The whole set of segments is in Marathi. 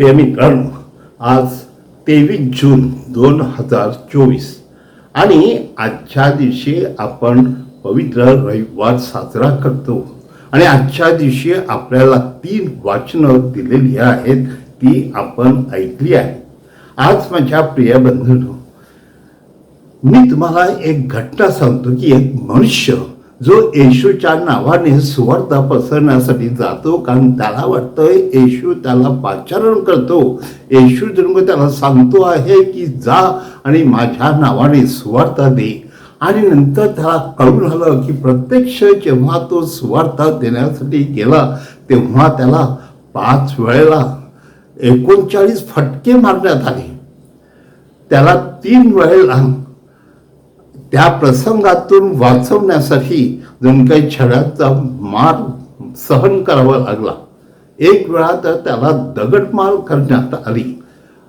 प्रिय मित्रांनो आज तेवीस जून दोन हजार चोवीस. आणि आजच्या दिवशी आपण पवित्र रविवार साजरा करतो. आणि आजच्या दिवशी आपल्याला तीन वाचनं दिलेली आहेत ती आपण ऐकली आहे आज माझ्या प्रिय बंधूंनो मी तुम्हाला एक घटना सांगतो की एक मनुष्य जो येशूच्या नावाने सुवार्था पसरण्यासाठी जातो कारण त्याला वाटतं येशू त्याला पाचारण करतो. येशू जन्म त्याला सांगतो आहे की जा आणि माझ्या नावाने सुवार्थ दे. आणि नंतर त्याला कळून आलं की प्रत्यक्ष जेव्हा तो सुवार्था देण्यासाठी गेला तेव्हा त्याला पाच वेळेला एकोणचाळीस फटके मारण्यात आले. त्याला तीन वेळेला त्या प्रसंगातून वाचवण्यासाठी जण काही छड्याचा मार सहन करावा लागला. एक वेळा तर त्याला दगडमार करण्यात आली.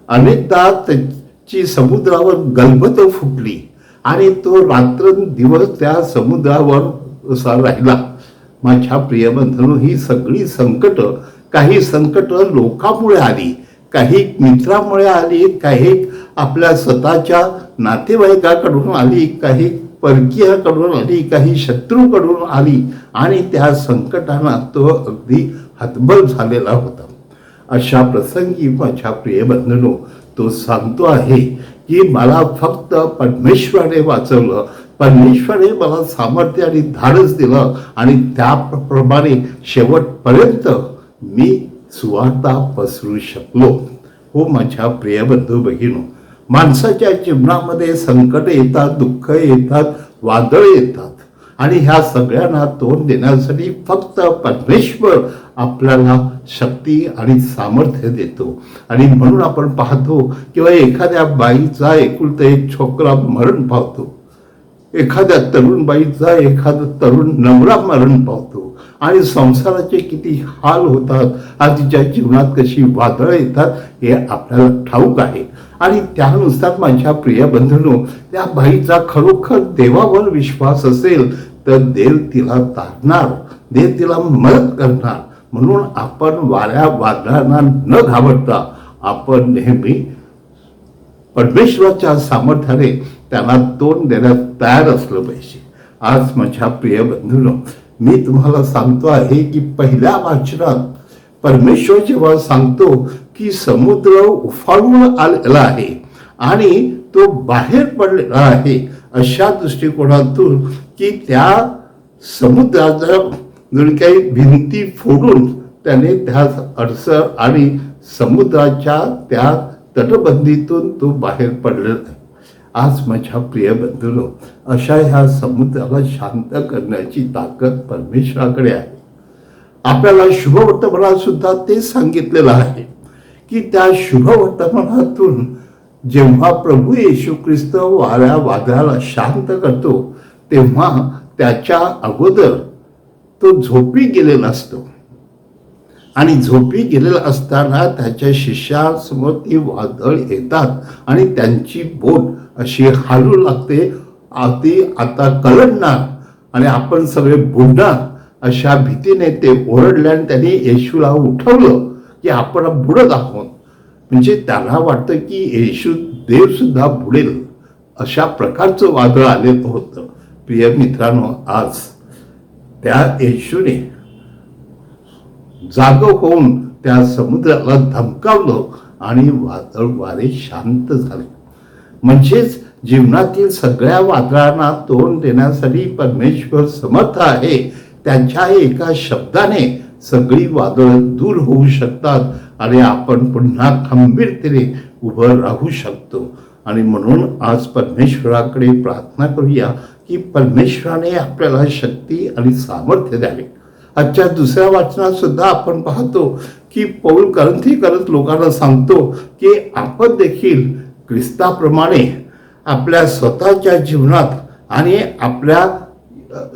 अनेकदा त्याची समुद्रावर गलबत फुटली आणि तो रात्र दिवस त्या समुद्रावर असा राहिला. माझ्या प्रियबंधनू ही सगळी संकट काही संकट लोकामुळे आली. काही मित्रामुळे आली काही आपल्या स्वतःच्या नातेवाईकाकडून आली काही परकीयाकडून आली काही शत्रूकडून आली आणि त्या संकटांना तो अगदी हतबल झालेला होता. अशा प्रसंगी माझ्या प्रिय बंधनो तो सांगतो आहे की मला फक्त परमेश्वराने वाचवलं परमेश्वराने मला सामर्थ्य आणि धाडस दिलं आणि त्याप्रमाणे शेवटपर्यंत मी सुवार्ता पसरू शकलो. हो माझ्या प्रिय बंधू माणसाच्या जीवनामध्ये संकट येतात दुःख येतात वादळ येतात. आणि ह्या सगळ्यांना तोंड देण्यासाठी फक्त परमेश्वर आपल्याला शक्ती आणि सामर्थ्य देतो. आणि म्हणून आपण पाहतो किंवा एखाद्या बाईचा एकुलता एक छोकरा मरण पावतो. एखाद्या तरुण बाईचा एखादा तरुण नवरा मरण पावतो. आणि संसाराचे किती हाल होतात आज तिच्या जीवनात कशी वादळं येतात हे आपल्याला ठाऊक आहे. आणि त्यानुसार माझ्या प्रिय बंधूंनो त्या बाईचा खरोखर देवावर विश्वास असेल तर देव तिला तारणार देव तिला मदत करणार. म्हणून आपण वाऱ्या वादळांना न घाबरता आपण नेहमी परमेश्वराच्या सामर्थ्याने त्यांना तोंड देण्यास तयार असलं पाहिजे. आज माझ्या प्रिय बंधूंनो मी तुम्हाला सांगतो आहे की पहिल्या वाचनात परमेश्वर जेव्हा सांगतो की समुद्र उफाळून आलेला आहे आणि तो बाहेर पडलेला आहे अशा दृष्टिकोनातून की त्या समुद्राचा जर काही भिंती फोडून त्याने त्या अडसर आणि समुद्राच्या त्या तटबंदीतून तो बाहेर पडलेला आहे. आज माझ्या प्रिय बंधूनो अशा ह्या समुद्राला शांत करण्याची ताकद परमेश्वराकडे आहे. आपल्याला शुभवर्तमानात सुद्धा तेच सांगितलेलं आहे की त्या शुभवर्तमानातून जेव्हा प्रभू येशू ख्रिस्त वाऱ्या वादळाला शांत करतो तेव्हा त्याच्या अगोदर तो झोपी गेलेला असतो. आणि झोपी गेलेला असताना त्याच्या शिष्यासमोर ती वादळ येतात आणि त्यांची बोट अशी हालू लागते. ती आता कलडणार आणि आपण सगळे बुडणार. अशा भीतीने ते ओरडले आणि त्यांनी येशूला उठवलं की आपण बुडत आहोत. म्हणजे त्याला वाटतं की येशू देव सुद्धा बुडेल. अशा प्रकारचं वादळ आलेलं होतं. प्रिय मित्रांनो आज त्या येशूने जाग होऊन त्या समुद्राला धमकावलं आणि वादळ वारे शांत झाले. म्हणजेच जीवनातील सगळ्या वादळांना तोंड देण्यासाठी परमेश्वर समर्थ आहे. त्यांच्या एका शब्दाने सगळी वादळ दूर होऊ शकतात आणि आपण पुन्हा खंबीरतेने उभं राहू शकतो. आणि म्हणून आज परमेश्वराकडे प्रार्थना करूया की परमेश्वराने आपल्याला शक्ती आणि सामर्थ्य द्यावे. आजच्या दुसऱ्या वाचनात सुद्धा आपण पाहतो की पौल करंथी करत लोकांना सांगतो की आपण देखील ख्रिस्ताप्रमाणे आपल्या स्वतःच्या जीवनात आणि आपल्या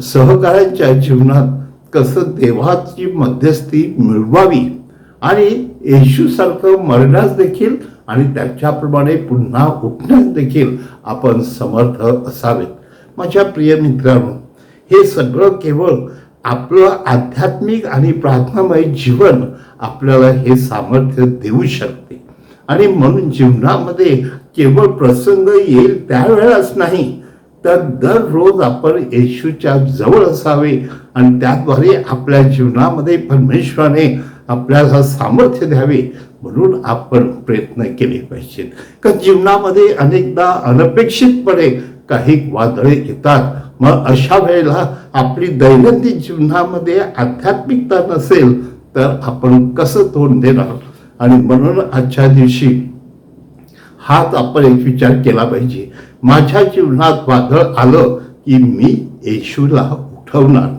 सहकाऱ्यांच्या जीवनात कसं देवाची मध्यस्थी मिळवावी आणि येशूसारखं मरण्यास देखील आणि त्याच्याप्रमाणे पुन्हा उठण्यास देखील आपण समर्थ असावेत. माझ्या प्रिय मित्रांनो हे सगळं केवळ आपलं आध्यात्मिक आणि प्रार्थनामय जीवन आपल्याला हे सामर्थ्य देऊ शकते. आणि म्हणून जीवनामध्ये केवळ प्रसंग येईल त्यावेळेलाच नाही तर दररोज आपण येशूच्या जवळ असावे आणि त्याद्वारे आपल्या जीवनामध्ये परमेश्वराने आपल्याला सामर्थ्य द्यावे म्हणून आपण प्रयत्न केले पाहिजेत. का जीवनामध्ये अनेकदा अनपेक्षितपणे काही वादळे येतात मग अशा वेळेला आपली दैनंदिन जीवनामध्ये आध्यात्मिकता नसेल तर आपण कसं तोंड देणार? आणि म्हणून आजच्या दिवशी हाच आपण एक विचार केला पाहिजे. माझ्या जीवनात वादळ आलं की मी येशूला उठवणार.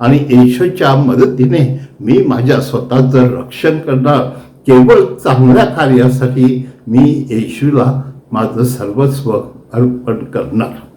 आणि येशूच्या मदतीने मी माझ्या स्वतःचं रक्षण करणार. केवळ चांगल्या कार्यासाठी मी येशूला माझं सर्वस्व अर्पण करणार.